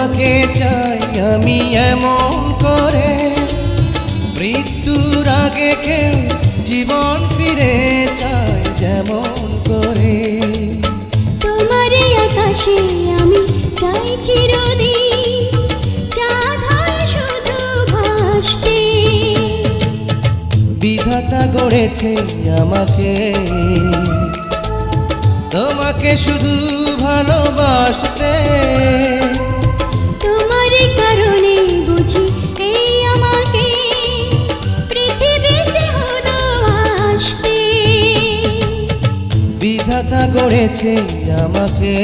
তোমাকে চাই আমি এমন করে। মৃত্যুর আগে কেউ জীবন ফিরে চাই যেমন করে। তোমারই আকাশে আমি চাই চিরদিন। শুধু ভাসতে। বিধাতা গড়েছে আমাকে। তোমাকে শুধু ভালোবাসতে। বিধাতা গড়েছে আমাকে।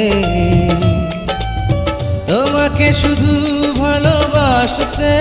তোমাকে শুধু ভালোবাসতে